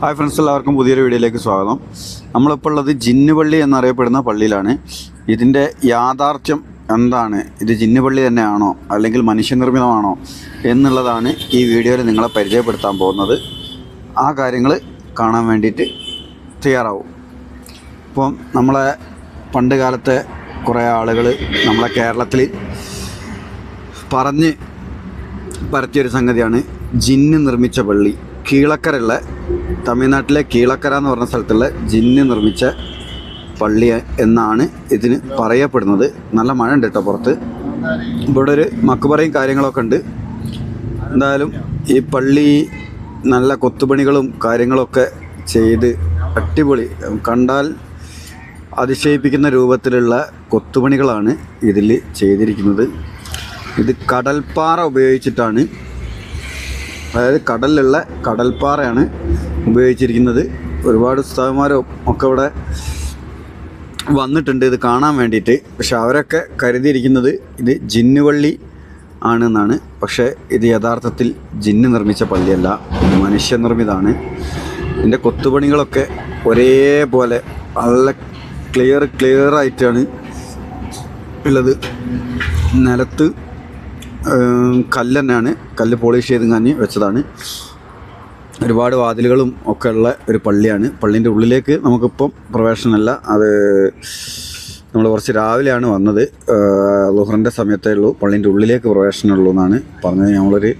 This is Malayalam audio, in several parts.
ഹായ് ഫ്രണ്ട്സ് എല്ലാവർക്കും പുതിയൊരു വീഡിയോയിലേക്ക് സ്വാഗതം. നമ്മളിപ്പോൾ ഉള്ളത് ജിന്നുപള്ളി എന്നറിയപ്പെടുന്ന പള്ളിയിലാണ്. ഇതിന്റെ യാഥാർത്ഥ്യം എന്താണ്? ഇത് ജിന്നുപള്ളി തന്നെയാണോ? അല്ലെങ്കിൽ മനുഷ്യനിർമ്മിതമാണോ? എന്നുള്ളതാണ് ഈ വീഡിയോയിൽ നിങ്ങളെ പരിചയപ്പെടുത്താൻ പോകുന്നത്. ആ കാര്യങ്ങൾ കാണാൻ വേണ്ടിയിട്ട് തയ്യാറാവും. ഇപ്പം നമ്മളെ പണ്ട് കാലത്തെ കുറേ ആളുകൾ നമ്മളെ കേരളത്തിൽ പറഞ്ഞ് പരത്തിയൊരു സംഗതിയാണ് ജിന്ന് നിർമ്മിച്ച പള്ളി. കീളക്കരയുള്ള തമിഴ്നാട്ടിലെ കീളക്കര എന്ന് പറഞ്ഞ സ്ഥലത്തുള്ള ജിന്ന് നിർമ്മിച്ച പള്ളി എന്നാണ് ഇതിന് പറയപ്പെടുന്നത്. നല്ല മഴ ഉണ്ട് കേട്ടോ പുറത്ത്. ഇവിടെ ഒരു മക്കുപറയും കാര്യങ്ങളൊക്കെ ഉണ്ട്. എന്തായാലും ഈ പള്ളി നല്ല കൊത്തുപണികളും കാര്യങ്ങളൊക്കെ ചെയ്ത് അടിപൊളി. കണ്ടാൽ അതിശയിപ്പിക്കുന്ന രൂപത്തിലുള്ള കൊത്തുപണികളാണ് ഇതിൽ ചെയ്തിരിക്കുന്നത്. ഇത് കടൽപ്പാറ ഉപയോഗിച്ചിട്ടാണ് അതായത് കടലിലുള്ള കടൽപ്പാറയാണ് ഉപയോഗിച്ചിരിക്കുന്നത്. ഒരുപാട് ഉസ്താവന്മാരും ഒക്കെ ഇവിടെ വന്നിട്ടുണ്ട് ഇത് കാണാൻ വേണ്ടിയിട്ട്. പക്ഷെ അവരൊക്കെ കരുതിയിരിക്കുന്നത് ഇത് ജിന്നുവള്ളി ആണെന്നാണ്. പക്ഷേ ഇത് യഥാർത്ഥത്തിൽ ജിന്ന് നിർമ്മിച്ച പള്ളിയല്ല മനുഷ്യനിർമ്മിതമാണ്. ഇതിന്റെ കൊത്തുപണികളൊക്കെ ഒരേപോലെ നല്ല ക്ലിയർ ക്ലിയർ ആയിട്ടാണ് ഉള്ളത്. നിലത്ത് കല്ല് തന്നെയാണ് കല്ല് പോളിഷ് ചെയ്ത് കാഞ്ഞ് വെച്ചതാണ്. ഒരുപാട് വാതിലുകളും ഒക്കെ ഉള്ള ഒരു പള്ളിയാണ്. പള്ളീന്റെ ഉള്ളിലേക്ക് നമുക്കിപ്പം പ്രവേശനമല്ല. അത് നമ്മൾ കുറച്ച് രാവിലെയാണ് വന്നത്. ലുഹറിന്റെ സമയത്തേ ഉള്ളൂ. പള്ളീന്റെ ഉള്ളിലേക്ക് പ്രവേശനമുള്ളൂ എന്നാണ് പറഞ്ഞത്. ഞങ്ങളൊരു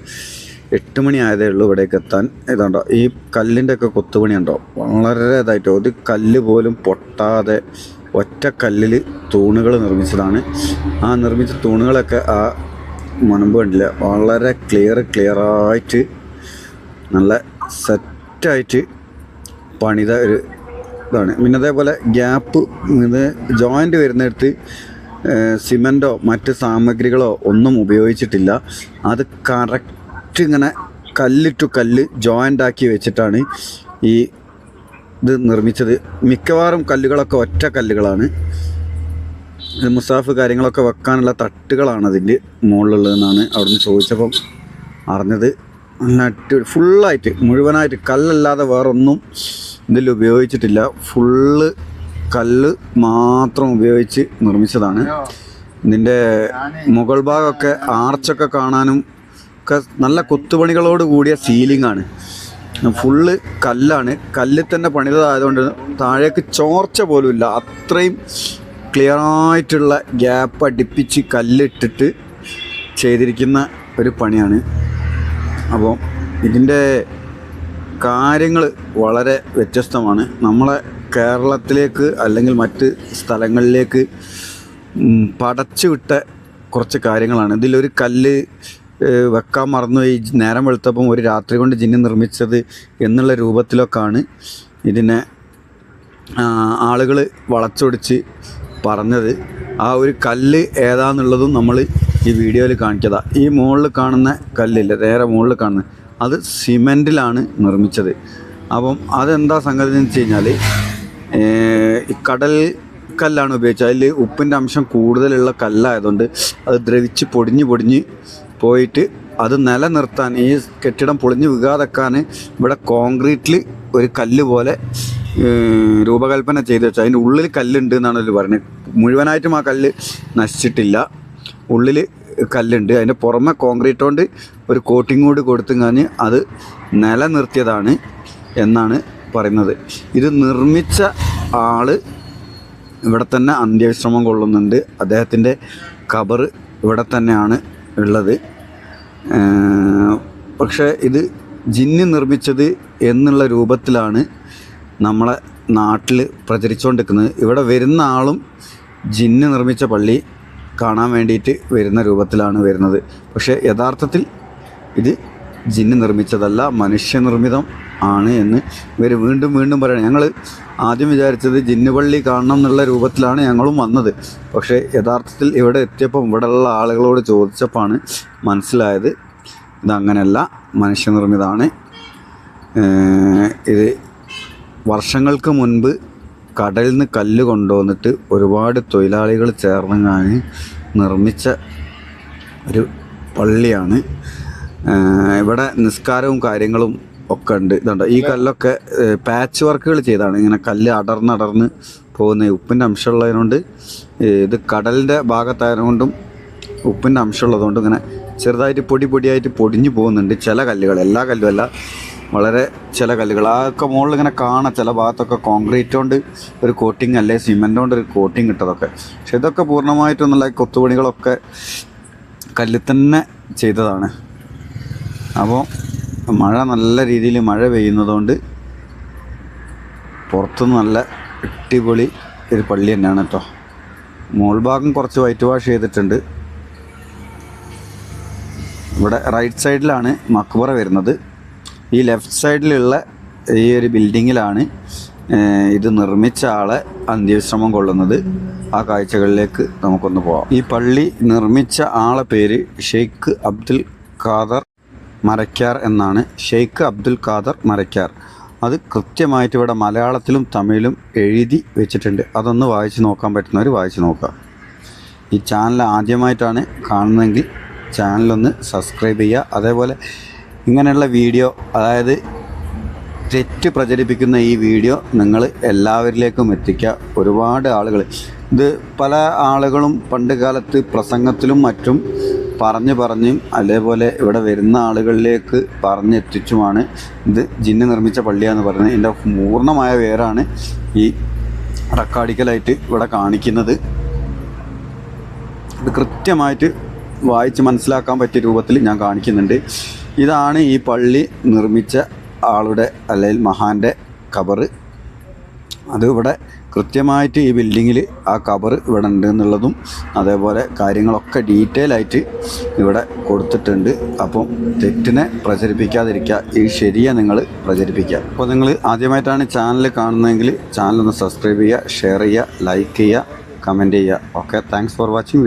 എട്ട് മണി ആയതേ ഉള്ളൂ ഇവിടേക്ക് എത്താൻ. ഇതുണ്ടോ ഈ കല്ലിന്റെ ഒക്കെ കൊത്തുപണി ഉണ്ടോ വളരെ ഇതായിട്ടോ. ഒരു കല്ല് പോലും പൊട്ടാതെ ഒറ്റ കല്ലിൽ തൂണുകൾ നിർമ്മിച്ചതാണ്. ആ നിർമ്മിച്ച തൂണുകളൊക്കെ ആ മുനമ്പ് കണ്ടില്ല വളരെ ക്ലിയർ ക്ലിയറായിട്ട് നല്ല സെറ്റായിട്ട് പണിത ഒരു ഇതാണ്. പിന്നെ അതേപോലെ ഗ്യാപ്പ് ഇത് ജോയിന്റ് വരുന്നിടത്ത് സിമന്റോ മറ്റ് സാമഗ്രികളോ ഒന്നും ഉപയോഗിച്ചിട്ടില്ല. അത് കറക്റ്റ് ഇങ്ങനെ കല്ല് ടു കല്ല് ജോയിന്റ് ആക്കി വെച്ചിട്ടാണ് ഈ ഇത് നിർമ്മിച്ചത്. മിക്കവാറും കല്ലുകളൊക്കെ ഒറ്റ കല്ലുകളാണ്. മുസാഫ് കാര്യങ്ങളൊക്കെ വെക്കാനുള്ള തട്ടുകളാണ് അതിന്റെ മുകളിലുള്ളതെന്നാണ് അവിടുന്ന് ചോദിച്ചപ്പം അറിഞ്ഞത്. നട്ട് ഫുള്ളായിട്ട് മുഴുവനായിട്ട് കല്ലല്ലാതെ വേറൊന്നും ഇതിൽ ഉപയോഗിച്ചിട്ടില്ല. ഫുള്ള് കല്ല് മാത്രം ഉപയോഗിച്ച് നിർമ്മിച്ചതാണ്. ഇതിന്റെ മുകൾ ഭാഗമൊക്കെ ആർച്ചൊക്കെ കാണാനും ഒക്കെ നല്ല കൊത്തുപണികളോട് കൂടിയ സീലിംഗ് ആണ് ഫുള്ള് കല്ലാണ്. കല്ലിൽ തന്നെ പണിതായതുകൊണ്ട് താഴേക്ക് ചോർച്ച പോലും ഇല്ല അത്രയും ക്ലിയർ ആയിട്ടുള്ള ഗ്യാപ്പ് അടുപ്പിച്ച് കല്ലിട്ടിട്ട് ചെയ്തിരിക്കുന്ന ഒരു പണിയാണ്. അപ്പോൾ ഇതിന്റെ കാര്യങ്ങൾ വളരെ വ്യത്യസ്തമാണ്. നമ്മളെ കേരളത്തിലേക്ക് അല്ലെങ്കിൽ മറ്റ് സ്ഥലങ്ങളിലേക്ക് പടച്ചുവിട്ട പടച്ചു വിട്ട കുറച്ച് കാര്യങ്ങളാണ്. ഇതിലൊരു കല്ല് വെക്കാൻ മറന്നുപോയി നേരം വെളുത്തപ്പം ഒരു രാത്രി കൊണ്ട് ജിന്ന് നിർമ്മിച്ചത് എന്നുള്ള രൂപത്തിലൊക്കെയാണ് ഇതിനെ ആളുകൾ വളച്ചൊടിച്ച് പറഞ്ഞത്. ആ ഒരു കല്ല് ഏതാന്നുള്ളതും നമ്മൾ ഈ വീഡിയോയിൽ കാണിച്ചതാ. ഈ മുകളിൽ കാണുന്ന കല്ലില്ല നേരെ മുകളിൽ കാണുന്ന. അത് സിമെന്റിലാണ് നിർമ്മിച്ചത്. അപ്പം അതെന്താ സംഗതി എന്ന് വെച്ച് കഴിഞ്ഞാൽ കടൽ കല്ലാണ് ഉപയോഗിച്ചത്. അതിൽ ഉപ്പിന്റെ അംശം കൂടുതലുള്ള കല്ലായതുകൊണ്ട് അത് ദ്രവിച്ച് പൊടിഞ്ഞ് പൊടിഞ്ഞ് പോയിട്ട് അത് നിലനിർത്താൻ ഈ കെട്ടിടം പൊളിഞ്ഞ് വീകാതെക്കാൻ ഇവിടെ കോൺക്രീറ്റിൽ ഒരു കല്ല് പോലെ രൂപകൽപ്പന ചെയ്ത് വെച്ചാൽ അതിന്റെ ഉള്ളിൽ കല്ലുണ്ട് എന്നാണ് അവർ പറയുന്നത് മുഴുവനായിട്ടും ആ കല്ല് നശിച്ചിട്ടില്ല. ഉള്ളിൽ കല്ലുണ്ട്. അതിന്റെ പുറമെ കോൺക്രീറ്റ് കൊണ്ട് ഒരു കോട്ടിങ് കൂടി കൊടുത്തുങ്ങാഞ്ഞ് അത് നിലനിർത്തിയതാണ് എന്നാണ് പറയുന്നത്. ഇത് നിർമ്മിച്ച ആൾ ഇവിടെ തന്നെ അന്ത്യവിശ്രമം കൊള്ളുന്നുണ്ട്. അദ്ദേഹത്തിന്റെ കബർ ഇവിടെ തന്നെയാണ് ഉള്ളത്. പക്ഷേ ഇത് ജിന്നി നിർമ്മിച്ചത് എന്നുള്ള രൂപത്തിലാണ് നമ്മളെ നാട്ടിൽ പ്രചരിച്ചുകൊണ്ടിരിക്കുന്നത് ഇവിടെ വരുന്ന ആളും ജിന്ന് നിർമ്മിച്ച പള്ളി കാണാൻ വേണ്ടിയിട്ട് വരുന്ന രൂപത്തിലാണ് വരുന്നത്. പക്ഷേ യഥാർത്ഥത്തിൽ ഇത് ജിന്ന് നിർമ്മിച്ചതല്ല മനുഷ്യനിർമ്മിതം ആണ് എന്ന് ഇവർ വീണ്ടും വീണ്ടും പറയണം. ഞങ്ങൾ ആദ്യം വിചാരിച്ചത് ജിന്ന് പള്ളി കാണണം എന്നുള്ള രൂപത്തിലാണ് ഞങ്ങളും വന്നത്. പക്ഷേ യഥാർത്ഥത്തിൽ ഇവിടെ എത്തിയപ്പം ഇവിടെയുള്ള ആളുകളോട് ചോദിച്ചപ്പോഴാണ് മനസ്സിലായത് ഇതങ്ങനെയല്ല മനുഷ്യനിർമ്മിതമാണ് ഇത് വർഷങ്ങൾക്ക് മുൻപ് കടലിൽ നിന്ന് കല്ല് കൊണ്ടുവന്നിട്ട് ഒരുപാട് തൊഴിലാളികൾ ചേർന്നങ്ങാന് നിർമ്മിച്ച ഒരു പള്ളിയാണ്. ഇവിടെ നിസ്കാരവും കാര്യങ്ങളും ഒക്കെ ഉണ്ട്. ഇതുണ്ട്. ഈ കല്ലൊക്കെ പാച്ച് വർക്കുകൾ ചെയ്താണ്. ഇങ്ങനെ കല്ല് അടർന്നടർന്ന് പോകുന്ന ഉപ്പിന്റെ അംശമുള്ളതിനോണ്ട് ഇത് കടലിന്റെ ഭാഗത്തായതുകൊണ്ടും ഉപ്പിന്റെ അംശമുള്ളതുകൊണ്ടും ഇങ്ങനെ ചെറുതായിട്ട് പൊടി പൊടിയായിട്ട് പൊടിഞ്ഞു പോകുന്നുണ്ട് ചില കല്ലുകൾ. എല്ലാ കല്ലുമല്ല വളരെ ചില കല്ലുകൾ. അതൊക്കെ മുകളിൽ ഇങ്ങനെ കാണാം. ചില ഭാഗത്തൊക്കെ കോൺക്രീറ്റ് കൊണ്ട് ഒരു കോട്ടിങ് അല്ലെ സിമെന്റ് കൊണ്ട് ഒരു കോട്ടിങ് ഇട്ടതൊക്കെ. പക്ഷെ ഇതൊക്കെ പൂർണമായിട്ടും നല്ല കൊത്തുപണികളൊക്കെ കല്ലിൽ തന്നെ ചെയ്തതാണ്. അപ്പോൾ മഴ നല്ല രീതിയിൽ മഴ പെയ്യുന്നതുകൊണ്ട് പുറത്ത് നല്ല അടിപൊളി ഒരു പള്ളി തന്നെയാണ് കേട്ടോ. മോൾഭാഗം കുറച്ച് വൈറ്റ് വാഷ് ചെയ്തിട്ടുണ്ട്. ഇവിടെ റൈറ്റ് സൈഡിലാണ് മക്ബറ വരുന്നത്. ഈ ലെഫ്റ്റ് സൈഡിലുള്ള ഈ ഒരു ബിൽഡിങ്ങിലാണ് ഇത് നിർമ്മിച്ച ആളെ അന്ത്യവിശ്രമം കൊള്ളുന്നത്. ആ കാഴ്ചകളിലേക്ക് നമുക്കൊന്ന് പോവാം. ഈ പള്ളി നിർമ്മിച്ച ആളെ പേര് ഷെയ്ഖ് അബ്ദുൽ ഖാദർ മരക്കാർ എന്നാണ്. ഷെയ്ഖ് അബ്ദുൽ ഖാദർ മരക്കാർ. അത് കൃത്യമായിട്ട് ഇവിടെ മലയാളത്തിലും തമിഴിലും എഴുതി വെച്ചിട്ടുണ്ട്. അതൊന്ന് വായിച്ച് നോക്കാൻ പറ്റുന്നവർ വായിച്ച് നോക്കാം ഈ ചാനൽ ആദ്യമായിട്ടാണ് കാണുന്നതെങ്കിൽ ചാനലൊന്ന് സബ്സ്ക്രൈബ് ചെയ്യുക. അതേപോലെ ഇങ്ങനെയുള്ള വീഡിയോ അതായത് തെറ്റ് പ്രചരിപ്പിക്കുന്ന ഈ വീഡിയോ നിങ്ങൾ എല്ലാവരിലേക്കും എത്തിക്കുക. ഒരുപാട് ആളുകൾ ഇത് പല ആളുകളും പണ്ട് കാലത്ത് പ്രസംഗത്തിലും മറ്റും പറഞ്ഞു പറഞ്ഞും അതേപോലെ ഇവിടെ വരുന്ന ആളുകളിലേക്ക് പറഞ്ഞെത്തിച്ചുമാണ്. ഇത് ജിന്ന് നിർമ്മിച്ച പള്ളിയാന്ന് പറയുന്നത്. എന്റെ പൂർണമായ പേരാണ് ഈ റെക്കാർഡിക്കലായിട്ട് ഇവിടെ കാണിക്കുന്നത്. ഇത് കൃത്യമായിട്ട് വായിച്ച് മനസ്സിലാക്കാൻ പറ്റിയ രൂപത്തിൽ ഞാൻ കാണിക്കുന്നുണ്ട്. ഇതാണ് ഈ പള്ളി നിർമ്മിച്ച ആളുടെ അല്ലെങ്കിൽ മഹാന്റെ കബറ് അത് ഇവിടെ കൃത്യമായിട്ട് ഈ ബിൽഡിങ്ങിൽ ആ കബറ് ഇവിടെ ഉണ്ട് എന്നുള്ളതും അതേപോലെ കാര്യങ്ങളൊക്കെ ഡീറ്റെയിൽ ആയിട്ട് ഇവിടെ കൊടുത്തിട്ടുണ്ട്. അപ്പം തെറ്റിനെ പ്രചരിപ്പിക്കാതിരിക്കുക ഈ ശരിയെ നിങ്ങൾ പ്രചരിപ്പിക്കുക. അപ്പോൾ നിങ്ങൾ ആദ്യമായിട്ടാണ് ചാനൽ കാണുന്നതെങ്കിൽ ചാനൽ ഒന്ന് സബ്സ്ക്രൈബ് ചെയ്യുക ഷെയർ ചെയ്യുക ലൈക്ക് ചെയ്യുക കമന്റ് ചെയ്യുക. Okay thanks for watching